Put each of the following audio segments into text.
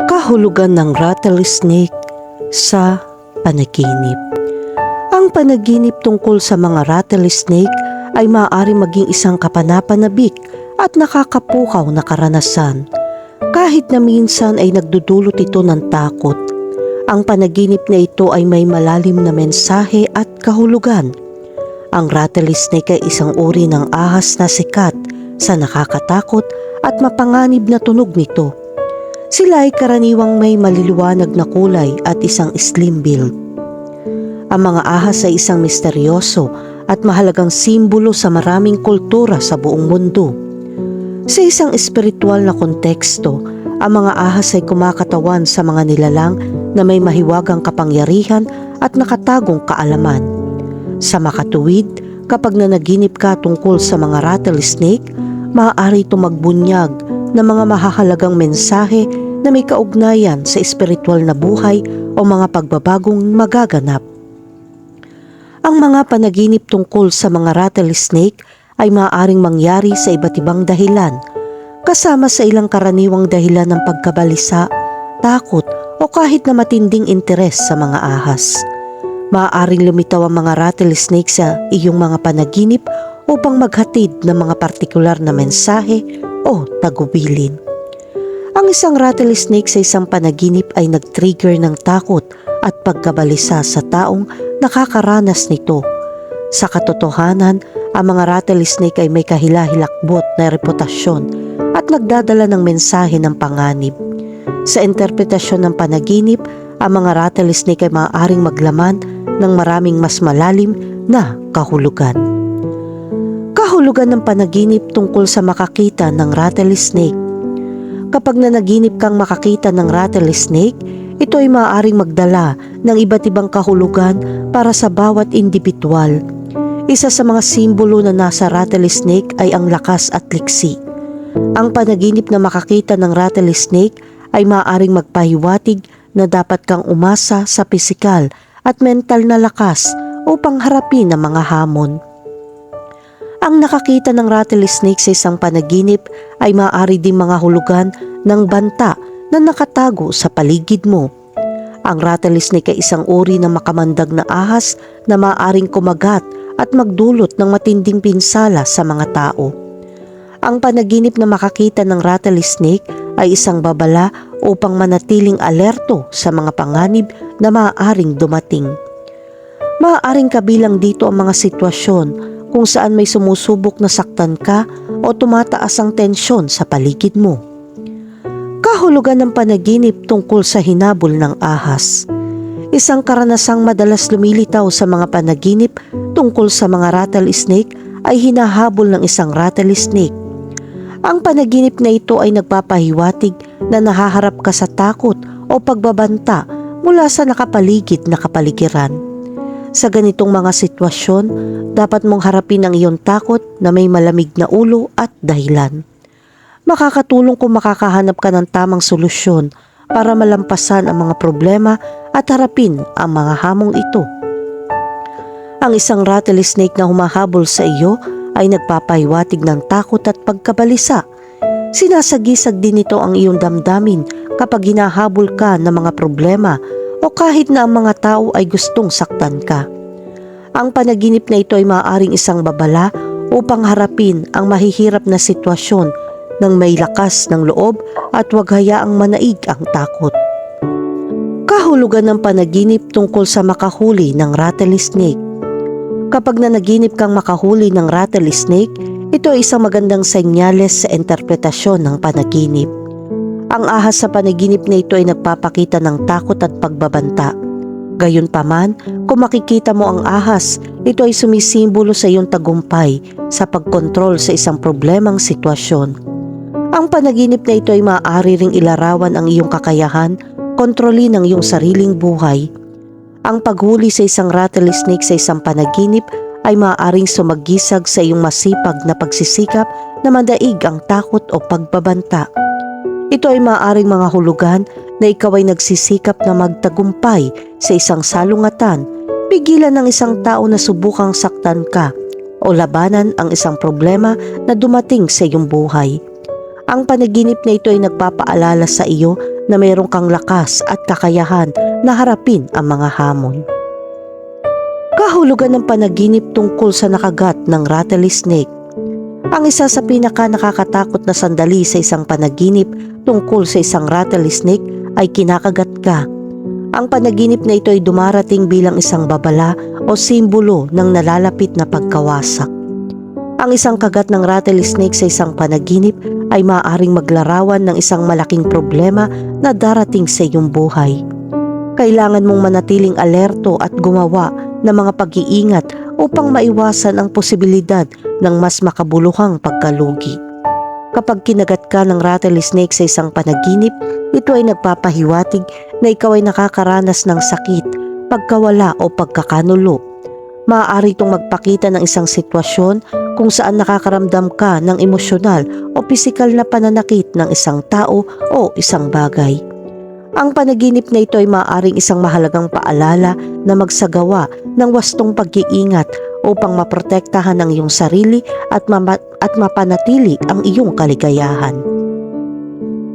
Kahulugan ng rattlesnake sa panaginip. Ang panaginip tungkol sa mga rattlesnake ay maaari maging isang kapanapanabik at nakakapukaw na karanasan. Kahit na minsan ay nagdudulot ito ng takot, ang panaginip na ito ay may malalim na mensahe at kahulugan. Ang rattlesnake ay isang uri ng ahas na sikat sa nakakatakot at mapanganib na tunog nito. Sila ay karaniwang may maliliwanag na kulay at isang slim build. Ang mga ahas ay isang misteryoso at mahalagang simbolo sa maraming kultura sa buong mundo. Sa isang espiritual na konteksto, ang mga ahas ay kumakatawan sa mga nilalang na may mahiwagang kapangyarihan at nakatagong kaalaman. Sa makatuwid, kapag nanaginip ka tungkol sa mga rattlesnake, maaari ito magbunyag ng mga mahahalagang mensahe na may kaugnayan sa espiritual na buhay o mga pagbabagong magaganap. Ang mga panaginip tungkol sa mga rattlesnake ay maaaring mangyari sa iba't ibang dahilan, kasama sa ilang karaniwang dahilan ng pagkabalisa, takot o kahit na matinding interes sa mga ahas. Maaaring lumitaw ang mga rattlesnake sa iyong mga panaginip upang maghatid ng mga partikular na mensahe o tagubilin. Ang isang rattlesnake sa isang panaginip ay nag-trigger ng takot at pagkabalisa sa taong nakakaranas nito. Sa katotohanan, ang mga rattlesnake ay may kahilahilakbot na reputasyon at nagdadala ng mensahe ng panganib. Sa interpretasyon ng panaginip, ang mga rattlesnake ay maaaring maglaman ng maraming mas malalim na kahulugan. Kahulugan ng panaginip tungkol sa makakita ng rattlesnake Kapag nanaginip kang makakita ng rattlesnake, ito ay maaaring magdala ng iba't ibang kahulugan para sa bawat individual. Isa sa mga simbolo na nasa rattlesnake ay ang lakas at liksi. Ang panaginip na makakita ng rattlesnake ay maaaring magpahiwatig na dapat kang umasa sa pisikal at mental na lakas upang harapin ang mga hamon. Ang nakakita ng rattlesnake sa isang panaginip ay maaari din mga hulugan ng banta na nakatago sa paligid mo. Ang rattlesnake ay isang uri ng makamandag na ahas na maaaring kumagat at magdulot ng matinding pinsala sa mga tao. Ang panaginip na makakita ng rattlesnake ay isang babala upang manatiling alerto sa mga panganib na maaaring dumating. Maaaring kabilang dito ang mga sitwasyon kung saan may sumusubok na saktan ka o tumataas ang tensyon sa paligid mo. Kahulugan ng panaginip tungkol sa hinabol ng ahas. Isang karanasang madalas lumilitaw sa mga panaginip tungkol sa mga rattlesnake ay hinahabol ng isang rattlesnake. Ang panaginip na ito ay nagpapahiwatig na nahaharap ka sa takot o pagbabanta mula sa nakapaligid na kapaligiran. Sa ganitong mga sitwasyon, dapat mong harapin ang iyong takot na may malamig na ulo at dahilan. Makakatulong kung makakahanap ka ng tamang solusyon para malampasan ang mga problema at harapin ang mga hamong ito. Ang isang rattlesnake na humahabol sa iyo ay nagpapahiwatig ng takot at pagkabalisa. Sinasagisag din ito ang iyong damdamin kapag hinahabol ka ng mga problema o kahit na ang mga tao ay gustong saktan ka. Ang panaginip na ito ay maaaring isang babala upang harapin ang mahihirap na sitwasyon ng may lakas ng loob at huwag hayaang manaig ang takot. Kahulugan ng panaginip tungkol sa makahuli ng rattlesnake. Kapag nanaginip kang makahuli ng rattlesnake, ito ay isang magandang senyales sa interpretasyon ng panaginip. Ang ahas sa panaginip na ito ay nagpapakita ng takot at pagbabanta. Gayunpaman, kung makikita mo ang ahas, ito ay sumisimbolo sa iyong tagumpay sa pagkontrol sa isang problemang sitwasyon. Ang panaginip na ito ay maaari ring ilarawan ang iyong kakayahan, kontrolin ang iyong sariling buhay. Ang paghuli sa isang rattlesnake sa isang panaginip ay maaaring sumagisag sa iyong masipag na pagsisikap na madaig ang takot o pagbabanta. Ito ay maaaring mga hulugan na ikaw ay nagsisikap na magtagumpay sa isang salungatan, pigilan ng isang tao na subukang saktan ka o labanan ang isang problema na dumating sa iyong buhay. Ang panaginip na ito ay nagpapaalala sa iyo na mayroon kang lakas at kakayahan na harapin ang mga hamon. Kahulugan ng panaginip tungkol sa nakagat ng rattlesnake. Ang isa sa pinaka nakakatakot na sandali sa isang panaginip tungkol sa isang rattlesnake ay kinakagat ka. Ang panaginip na ito ay dumarating bilang isang babala o simbolo ng nalalapit na pagkawasak. Ang isang kagat ng rattlesnake sa isang panaginip ay maaaring maglarawan ng isang malaking problema na darating sa iyong buhay. Kailangan mong manatiling alerto at gumawa ng mga pag-iingat upang maiwasan ang posibilidad ng mas makabuluhang pagkalugi. Kapag kinagat ka ng rattlesnake sa isang panaginip, ito ay nagpapahiwatig na ikaw ay nakakaranas ng sakit, pagkawala o pagkakanulo. Maaari itong magpakita ng isang sitwasyon kung saan nakakaramdam ka ng emosyonal o pisikal na pananakit ng isang tao o isang bagay. Ang panaginip na ito ay maaaring isang mahalagang paalala na magsagawa ng wastong pag-iingat upang maprotektahan ang iyong sarili at, mama- at mapanatili ang iyong kaligayahan.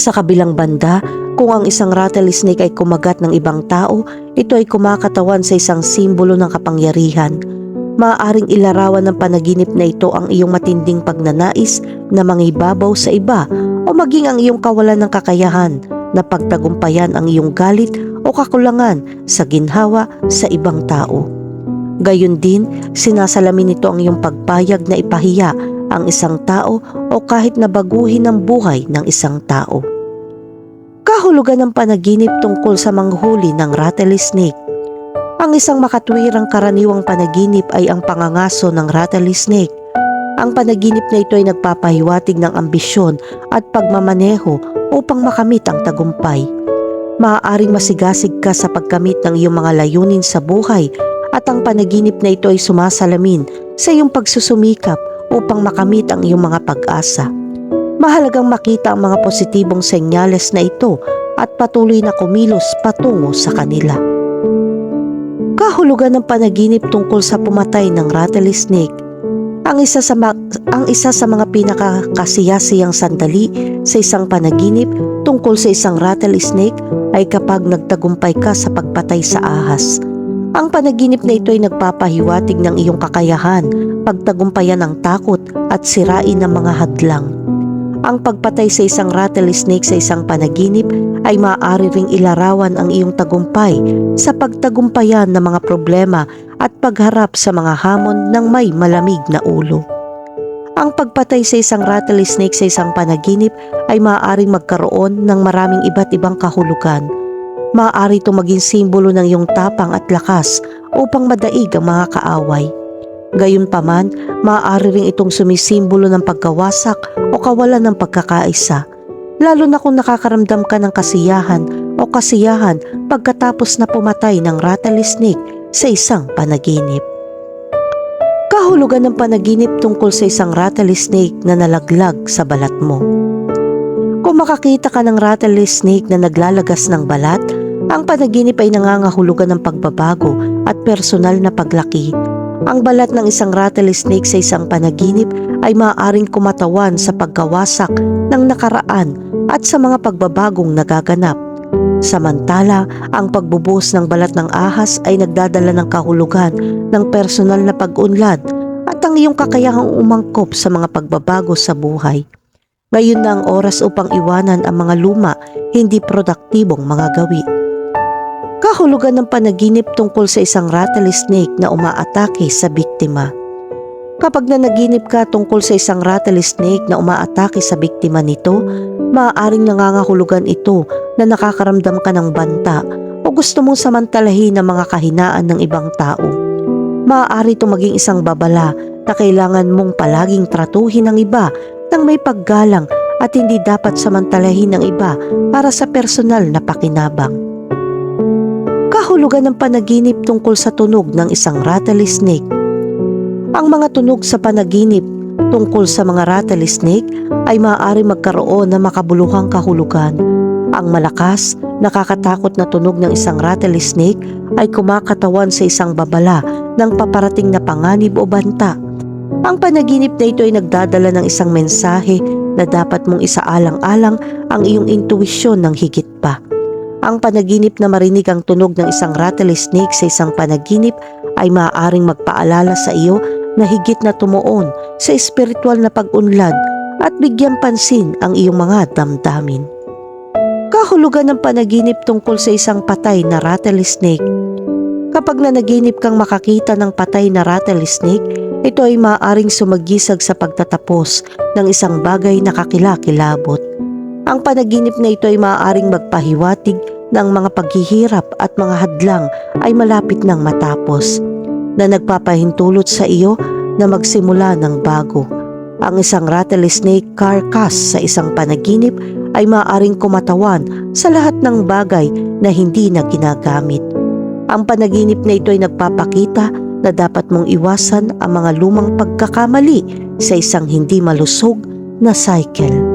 Sa kabilang banda, kung ang isang rattlesnake ay kumagat ng ibang tao, ito ay kumakatawan sa isang simbolo ng kapangyarihan. Maaaring ilarawan ng panaginip na ito ang iyong matinding pagnanais na mangibabaw sa iba o maging ang iyong kawalan ng kakayahan na pagtagumpayan ang iyong galit o kakulangan sa ginhawa sa ibang tao. Gayon din, sinasalamin nito ang iyong pagpayag na ipahiya ang isang tao o kahit na baguhin ang buhay ng isang tao. Kahulugan ng panaginip tungkol sa manghuli ng rattlesnake. Ang isang makatwirang karaniwang panaginip ay ang pangangaso ng rattlesnake. Ang panaginip na ito ay nagpapahiwatig ng ambisyon at pagmamaneho upang makamit ang tagumpay. Maaaring masigasig ka sa pagkamit ng iyong mga layunin sa buhay at ang panaginip na ito ay sumasalamin sa iyong pagsusumikap upang makamit ang iyong mga pag-asa. Mahalagang makita ang mga positibong senyales na ito at patuloy na kumilos patungo sa kanila. Kahulugan ng panaginip tungkol sa pumatay ng rattlesnake ang isa sa ang isa sa mga pinakakasiyasiyang sandali sa isang panaginip tungkol sa isang rattlesnake ay kapag nagtagumpay ka sa pagpatay sa ahas. Ang panaginip na ito ay nagpapahiwatig ng iyong kakayahan, pagtagumpayan ng takot at sirain ng mga hadlang. Ang pagpatay sa isang rattlesnake sa isang panaginip ay maaari ring ilarawan ang iyong tagumpay sa pagtagumpayan ng mga problema at pagharap sa mga hamon ng may malamig na ulo. Ang pagpatay sa isang rattlesnake sa isang panaginip ay maaaring magkaroon ng maraming iba't ibang kahulugan. Maaari ito maging simbolo ng iyong tapang at lakas upang madaig ang mga kaaway. Gayunpaman, maaari rin itong sumisimbolo ng pagkawasak o kawalan ng pagkakaisa, lalo na kung nakakaramdam ka ng kasiyahan o kasiyahan pagkatapos na pumatay ng rattlesnake sa isang panaginip. Kahulugan ng panaginip tungkol sa isang rattlesnake na nalaglag sa balat mo. Kung makakita ka ng rattlesnake na naglalagas ng balat, ang panaginip ay nangangahulugan ng pagbabago at personal na paglaki. Ang balat ng isang rattlesnake sa isang panaginip ay maaaring kumatawan sa pagkawasak ng nakaraan at sa mga pagbabagong nagaganap. Samantala, ang pagbubuhos ng balat ng ahas ay nagdadala ng kahulugan ng personal na pag-unlad at ang iyong kakayahang umangkop sa mga pagbabago sa buhay. Ngayon na ang oras upang iwanan ang mga luma, hindi produktibong mga gawi. Kahulugan ng panaginip tungkol sa isang rattlesnake na umaatake sa biktima. Kapag nanaginip ka tungkol sa isang rattlesnake na umaatake sa biktima nito, maaaring nangangahulugan ito na nakakaramdam ka ng banta o gusto mong samantalahin ang mga kahinaan ng ibang tao. Maaari ito maging isang babala na kailangan mong palaging tratuhin ang iba ng may paggalang at hindi dapat samantalahin ng iba para sa personal na pakinabang. Kahulugan ng panaginip tungkol sa tunog ng isang rattlesnake ang mga tunog sa panaginip tungkol sa mga rattlesnake ay maaari magkaroon ng makabuluhang kahulugan. Ang malakas, nakakatakot na tunog ng isang rattlesnake ay kumakatawan sa isang babala ng paparating na panganib o banta. Ang panaginip na ito ay nagdadala ng isang mensahe na dapat mong isaalang-alang ang iyong intuwisyon ng higit pa. Ang panaginip na marinig ang tunog ng isang rattlesnake sa isang panaginip ay maaaring magpaalala sa iyo na higit na tumuon sa espiritual na pag-unlad at bigyan pansin ang iyong mga damdamin. Kahulugan ng panaginip tungkol sa isang patay na rattlesnake. Kapag nanaginip kang makakita ng patay na rattlesnake, ito ay maaaring sumagisag sa pagtatapos ng isang bagay na kakilakilabot. Ang panaginip na ito ay maaaring magpahiwatig ng mga paghihirap at mga hadlang ay malapit nang matapos na nagpapahintulot sa iyo na magsimula ng bago. Ang isang rattlesnake carcass sa isang panaginip ay maaaring kumatawan sa lahat ng bagay na hindi na ginagamit. Ang panaginip na ito ay nagpapakita na dapat mong iwasan ang mga lumang pagkakamali sa isang hindi malusog na cycle.